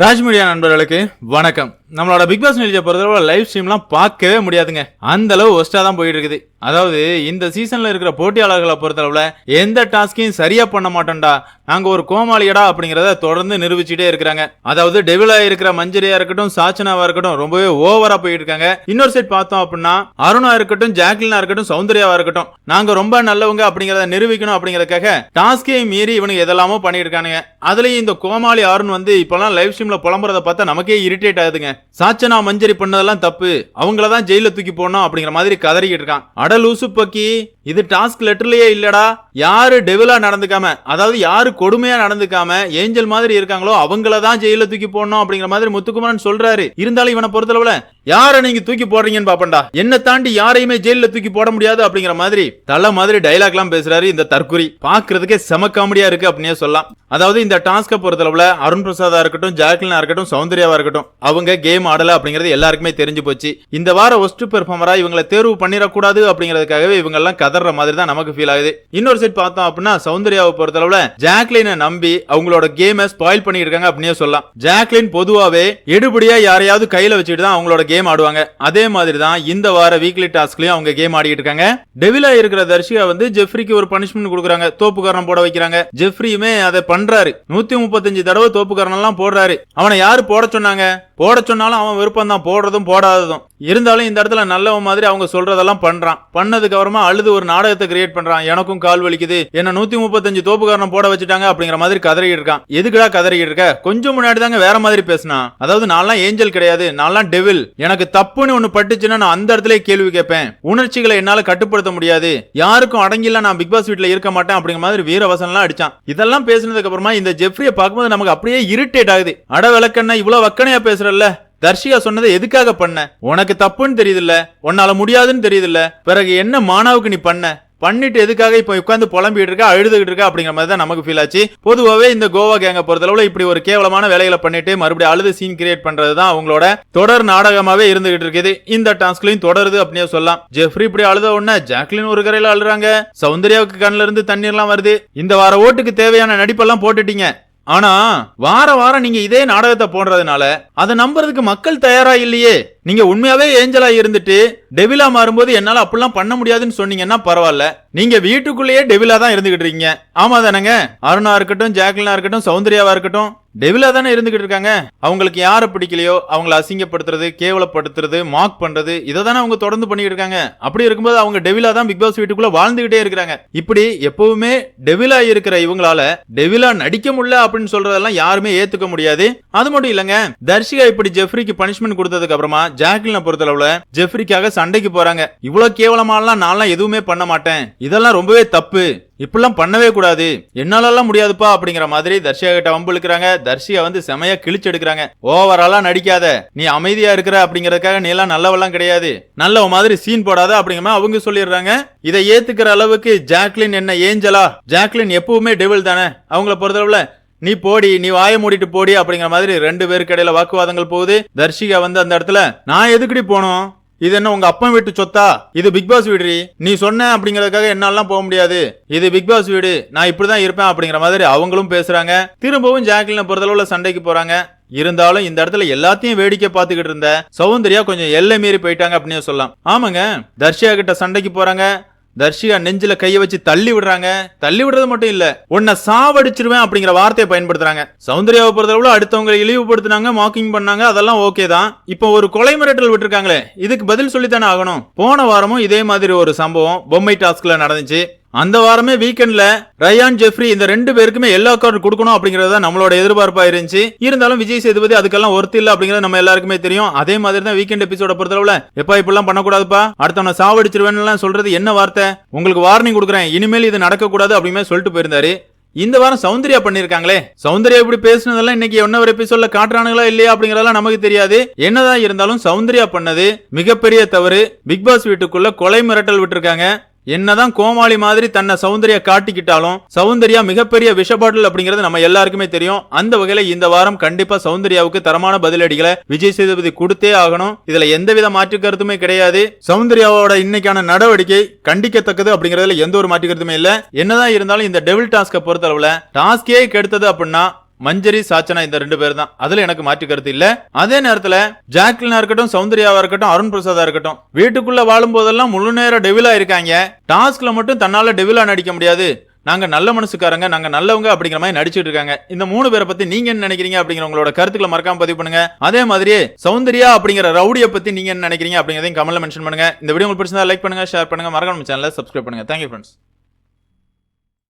Raj media நண்பர்களுக்கு வணக்கம். நம்மளோட பிக் பாஸ் நிகழ்ச்சியை பொறுத்தளவு லைவ் ஸ்ட்ரீம்லாம் பார்க்கவே முடியாதுங்க. அந்த அளவு ஒஸ்டா தான் போயிட்டு இருக்குது. அதாவது இந்த சீசன்ல இருக்கிற போட்டியாளர்களை பொறுத்தளவுல எந்த டாஸ்கையும் சரியா பண்ண மாட்டோம்டா. நாங்க ஒரு கோமாளியடா அப்படிங்கறத தொடர்ந்து நிரூபிச்சுட்டே இருக்கிறாங்க. அதாவது டெவிலா இருக்கிற மஞ்சரியா இருக்கட்டும் சாச்சனாவா இருக்கட்டும் ரொம்பவே ஓவரா போயிட்டு இருக்காங்க. இன்னொரு சைட் பார்த்தோம் அப்படின்னா அருணா இருக்கட்டும் ஜாக்லினா இருக்கட்டும் சௌந்தர்யாவா இருக்கட்டும். நாங்க ரொம்ப நல்லவங்க அப்படிங்கறத நிரூபிக்கணும் அப்படிங்கறதுக்காக டாஸ்கே மீறி இவனுக்கு எதெல்லாமோ பண்ணிட்டு இருக்கானுங்க. அதுலயும் இந்த கோமாளி அருண் வந்து இப்பெல்லாம் லைவ் ஸ்ட்ரீம்ல புலம்புறத பார்த்தா நமக்கே இரிட்டேட் ஆகுதுங்க. சாச்சனா மஞ்சரி பண்ணதெல்லாம் தப்பு. அவங்கள தான் ஜெயில தூக்கி போடணும் அப்படிங்கிற மாதிரி கதறிக்கிட்டு இருக்கான். அட லூசு பக்கி இது டாஸ்க் லெட்டர்லயே இல்லடா. யாரு டெவிலா நடந்துக்காம அதாவது யாரு கொடுமையா நடந்துக்காம ஏஞ்சல் மாதிரி இருக்காங்களோ அவங்கள தான் ஜெயில தூக்கி போடணும் அப்படிங்கிற மாதிரி முத்துக்குமரன் சொல்றாரு. இருந்தாலும் இவனை பொறுத்தளவுல யாரை நீங்க தூக்கி போடுறீங்கன்னு பாப்பண்டா? என்ன தாண்டி யாரையுமே ஜெயில தூக்கி போட முடியாது அப்படிங்கிற மாதிரி தலை மாதிரி டைலாக் எல்லாம் பேசுறாரு இந்த தற்குறி பாக்குறதுக்கே செம காமெடியா இருக்கு அப்படின்னே சொல்லலாம். அதாவது இந்த டாஸ்க பொறுத்தளவுல அருண் பிரசாதா இருக்கட்டும் ஜாக்லினா இருக்கட்டும் சௌந்தர்யாவா இருக்கட்டும் அவங்க கேம் ஆடல அப்படிங்கிறது எல்லாருக்குமே தெரிஞ்சு போச்சு. இந்த வார ஒஸ்ட் பெர்ஃபார்மரா இவங்களை தேர்வு பண்ணிடக்கூடாது அப்படிங்கிறதுக்காகவே இவங்க எல்லாம் கதற மாதிரி தான் நமக்கு ஃபீல் ஆகுது. இன்னொரு சைட் பார்த்தோம் அப்படின்னா சௌந்தர்யாவை பொறுத்தளவுல ஜாக்லினை நம்பி அவங்களோட கேமை ஸ்பாயில் பண்ணிட்டு இருக்காங்க அப்படின்னே சொல்லலாம். ஜாக்லின் பொதுவாவே எடுபடியா யாரையாவது கையில வச்சுட்டு தான் அவங்களோட கேம் ஆடுவாங்க. அதே மாதிரி தான் இந்த வார வீக்லி டாஸ்க்லயும் அவங்க கேம் ஆடிட்டு இருக்காங்க. டெவிலா இருக்கிற தர்ஷிகா வந்து ஜெஃப்ரிக்கு ஒரு பனிஷ்மெண்ட் கொடுக்குறாங்க. தோப்புக்காரன் போட வைக்கிறாங்க. ஜெஃப்ரியுமே அதை பண்றாரு. நூத்தி முப்பத்தஞ்சு தடவை தோப்புக்காரன் எல்லாம் போடுறாரு. அவனை யாரு போட சொன்னாங்க? போட சொன்னாலும் அவன் விருப்பம் தான் போடுறதும் போடாததும். இருந்தாலும் இந்த இடத்துல நல்லவன் மாதிரி அவங்க சொல்றதெல்லாம் பண்றான். பண்ணதுக்கு அப்புறமா அழுது ஒரு நாடகத்தை கிரியேட் பண்றான். எனக்கும் கால் வலிக்குது. என்ன நூத்தி முப்பத்தஞ்சு தோப்புக்காரன் போட வச்சுட்டாங்க அப்படிங்கிற மாதிரி கதறிட்டு இருக்கான். எதுக்குடா கதறிட்டு இருக்க? கொஞ்சம் முன்னாடி தாங்க வேற மாதிரி பேசினா. அதாவது நான்லாம் ஏஞ்சல் கிடையாது. நான்லாம் டெவில் எனக்கு தப்புன்னு ஒன்று பட்டுச்சுன்னா நான் அந்த இடத்துல கேள்வி கேட்பேன். உணர்ச்சிகளை என்னால் கட்டுப்படுத்த முடியாது. யாருக்கும் அடங்கில நான் பிக் பாஸ் வீட்டில் இருக்க மாட்டேன் அப்படிங்கிற மாதிரி வீரவசனம்லாம் அடிச்சான். இதெல்லாம் பேசினதுக்கு அப்புறமா இந்த ஜெஃப்ரியை பார்க்கும்போது நமக்கு அப்படியே இரிட்டேட் ஆகுது. அட விளக்கண்ணா இவ்வளோ வக்கனையா பேசுறல்ல? தர்ஷியா சொன்னதை எதுக்காக பண்ண? உனக்கு தப்புன்னு தெரியுதுல்ல. உன்னால முடியாதுன்னு தெரியுதுல்ல. பிறகு என்ன மானாவுக்கு நீ பண்ண? பண்ணிட்டு எதுக்காக இப்போ உட்காந்து புலம்பிட்டு இருக்கா அழுதுகிட்டு இருக்கா அப்படிங்கிற மாதிரி தான் நமக்கு ஃபீல் ஆச்சு. பொதுவாகவே இந்த கோவா கேங்க பொறுத்தளவுல இப்படி ஒரு கேவலமான வேலைகளை பண்ணிட்டு மறுபடியும் அழுது சீன் கிரியேட் பண்றது தான் அவங்களோட தொடர் நாடகமாவே இருந்துகிட்டு இருக்குது. இந்த டாஸ்க்லயும் தொடருது அப்படியே சொல்லலாம். ஜெஃப்ரி இப்படி அழுத உடனே ஜாக்லின் ஒரு கரையில அழுறாங்க. சௌந்தர்யாவுக்கு கண்ணில இருந்து தண்ணீர்லாம் வருது. இந்த வார ஓட்டுக்கு தேவையான நடிப்பெல்லாம் போட்டுட்டீங்க. ஆனா வார வாரம் நீங்க இதே நாடகத்தை போடுறதுனால அதை நம்புறதுக்கு மக்கள் தயாரா இல்லையே. நீங்க உண்மையாவே ஏஞ்சலா இருந்துட்டு டெவிலா மாறும்போது என்னால அப்படிலாம் பண்ண முடியாதுன்னு சொன்னீங்கன்னா பரவாயில்ல. நீங்க வீட்டுக்குள்ளேயே டெவிலா தான் இருந்துகிட்டு இருக்கீங்க. ஆமா தானேங்க? அருணா இருக்கட்டும் ஜாக்லினா இருக்கட்டும் சௌந்தர்யாவா இருக்கட்டும் டெவிலா தானே இருந்துகிட்டு இருக்காங்க? அவங்களுக்கு யாரை பிடிக்கலையோ அவங்கள அசிங்கப்படுத்துறது கேவலப்படுத்துறது மார்க் பண்றது இதை தானே அவங்க தொடர்ந்து பண்ணிட்டு இருக்காங்க. அப்படி இருக்கும்போது அவங்க டெவிலா தான் பிக் பாஸ் வீட்டுக்குள்ள வாழ்ந்துகிட்டே இருக்கிறாங்க. இப்படி எப்பவுமே டெவிலா இருக்கிற இவங்களால டெவிலா நடிக்க முடியல அப்படின்னு சொல்றதெல்லாம் யாருமே ஏத்துக்க முடியாது. அது மட்டும் இல்லங்க தர்ஷிகா இப்படி ஜெஃப்ரிக்கு பனிஷ்மெண்ட் கொடுத்ததுக்கு அப்புறமா ஜாக்லின பொறுத்தளவுல ஜெஃப்ரிக்காக சண்டைக்கு போறாங்க. இவ்வளவு கேவலமாலாம் நான்லாம் எதுவுமே பண்ண மாட்டேன். இதெல்லாம் ரொம்பவே தப்பு. இப்படிலாம் பண்ணவே கூடாது. என்னாலலாம் முடியாதுப்பா அப்படிங்கிற மாதிரி தர்ஷிகா கிட்ட வம்பு தர்ஷியா தர்ஷிகா வந்து செமையா கிழிச்சு எடுக்கிறாங்க. ஓவராலா நடிக்காத. நீ அமைதியா இருக்கிற அப்படிங்கறதுக்காக நீ எல்லாம் நல்லவெல்லாம் கிடையாது. நல்ல மாதிரி சீன் போடாத அப்படிங்கிற மாதிரி அவங்க சொல்லிடுறாங்க. இதை ஏத்துக்கிற அளவுக்கு ஜாக்லின் என்ன ஏஞ்சலா? ஜாக்லின் எப்பவுமே டெவில் தானே? அவங்கள பொறுத்தளவுல நீ போடி நீ வாய மூடிட்டு போடி அப்படிங்கிற மாதிரி ரெண்டு பேருக்கு இடையில வாக்குவாதங்கள் போகுது. தர்ஷிகா வந்து அந்த இடத்துல நான் எதுக்குடி போனோம்? இது என்ன உங்க அப்பா வீட்டு சொத்தா? இது பிக் பாஸ் வீடு நீ சொன்ன அப்படிங்கறதுக்காக என்னாலாம் போக முடியாது. இது பிக் பாஸ் வீடு. நான் இப்படிதான் இருப்பேன் அப்படிங்கிற மாதிரி அவங்களும் பேசுறாங்க. திரும்பவும் ஜாக்லினை பொறுத்தளவுல சண்டைக்கு போறாங்க. இருந்தாலும் இந்த இடத்துல எல்லாத்தையும் வேடிக்கை பார்த்துக்கிட்டு இருந்த சௌந்தர்யா கொஞ்சம் எல்லை மீறி போயிட்டாங்க அப்படின்னு சொல்லலாம். ஆமாங்க தர்ஷியா கிட்ட சண்டைக்கு போறாங்க. தர்ஷிகா நெஞ்சில கையை வச்சு தள்ளி விடுறாங்க. தள்ளி விடுறது மட்டும் இல்ல உன்னை சாவடிச்சிருவேன் அப்படிங்கிற வார்த்தையை பயன்படுத்துறாங்க. சௌந்தர்யாவை பொறுத்தளவுல அடுத்தவங்களை இழிவுபடுத்தினாங்க மாக்கிங் பண்ணாங்க அதெல்லாம் ஓகே தான். இப்போ ஒரு கொலை மிரட்டல் விட்டுருக்காங்களே இதுக்கு பதில் சொல்லித்தானே ஆகணும். போன வாரமும் இதே மாதிரி ஒரு சம்பவம் பொம்மை டாஸ்க்ல நடந்துச்சு. அந்த வாரமே வீக்கெண்ட்ல ரயான் ஜெஃப்ரி இந்த ரெண்டு பேருக்குமே எல்லா கார்டு கொடுக்கணும் அப்படிங்கறத தான் நம்மளோட எதிர்பார்ப்பா இருந்துச்சு. இருந்தாலும் விஜய் சேதுபதி அதுக்கெல்லாம் ஒர்த்து இல்ல அப்படிங்கறது நம்ம எல்லாருக்குமே தெரியும். அதே மாதிரி தான் வீக்கெண்ட் எபிசோட பொறுத்தளவுல எப்பா இப்படிலாம் பண்ணக்கூடாதுப்பா? அடுத்தவனை சாவடிச்சிருவேன்னு சொல்றது என்ன வார்த்தை? உங்களுக்கு வார்னிங் கொடுக்குறேன். இனிமேல் இது நடக்கக்கூடாது அப்படின்னு சொல்லிட்டு போயிருந்தாரு. இந்த வாரம் சௌந்தர்யா பண்ணிருக்காங்களே. சௌந்தர்யா இப்படி பேசினதெல்லாம் இன்னைக்கு என்ன ஒரு எபிசோட்ல காட்டுறானுங்களா இல்லையா அப்படிங்கறதெல்லாம் நமக்கு தெரியாது. என்னதான் இருந்தாலும் சௌந்தர்யா பண்ணது மிகப்பெரிய தவறு. பிக் பாஸ் வீட்டுக்குள்ள கொலை மிரட்டல் விட்டுருக்காங்க. என்னதான் கோமாளி மாதிரி தன்னை சௌந்தர்யா காட்டிக்கிட்டாலும் சௌந்தர்யா மிகப்பெரிய விஷபாட்டில் அப்படிங்கிறது நம்ம எல்லாருக்குமே தெரியும். அந்த வகையில இந்த வாரம் கண்டிப்பா சௌந்தர்யாவுக்கு தரமான பதிலடிகளை விஜய் சேதுபதி கொடுத்தே ஆகணும். இதுல எந்தவித மாற்று கருத்துமே கிடையாது. சௌந்தர்யாவோட இன்னைக்கான நடவடிக்கை கண்டிக்கத்தக்கது அப்படிங்கறதுல எந்த ஒரு மாற்று கருத்துமே இல்ல. என்னதான் இருந்தாலும் இந்த டெவில் டாஸ்கை பொறுத்தளவுல டாஸ்கே கெடுத்தது அப்படின்னா மஞ்சரி சாச்சனா இந்த ரெண்டு பேர் தான் அதுல எனக்கு மாற்று கருத்து இல்ல. அதே நேரத்துல ஜாக்லினா இருக்கட்டும் சௌந்தர்யாவா இருக்கட்டும் அருண் பிரசாதா இருக்கட்டும் வீட்டுக்குள்ள வாழும் போதெல்லாம் முழு நேரம் டெவிலா இருக்காங்க. டாஸ்க்ல மட்டும் தன்னால டெவிலா நடிக்க முடியாது. நாங்க நல்ல மனசுக்காரங்க நாங்க நல்லவங்க அப்படிங்கிற மாதிரி நடிச்சிட்டு இருக்காங்க. இந்த மூணு பேரை பத்தி நீங்க என்ன நினைக்கிறீங்க அப்படிங்கிற உங்களோட கருத்துக்களை மறக்காம பதிவு பண்ணுங்க. அதே மாதிரி சௌந்தர்யா அப்படிங்கிற ரவுடியை பத்தி நீங்க என்ன நினைக்கிறீங்க அப்படிங்கறதையும் கமெண்ட்ல மென்ஷன் பண்ணுங்க. இந்த வீடியோ உங்களுக்கு பிடிச்சிருந்தா லைக் பண்ணுங்க ஷேர் பண்ணுங்க. மறக்காம சேனலை சப்ஸ்கிரைப் பண்ணுங்க. Thank you friends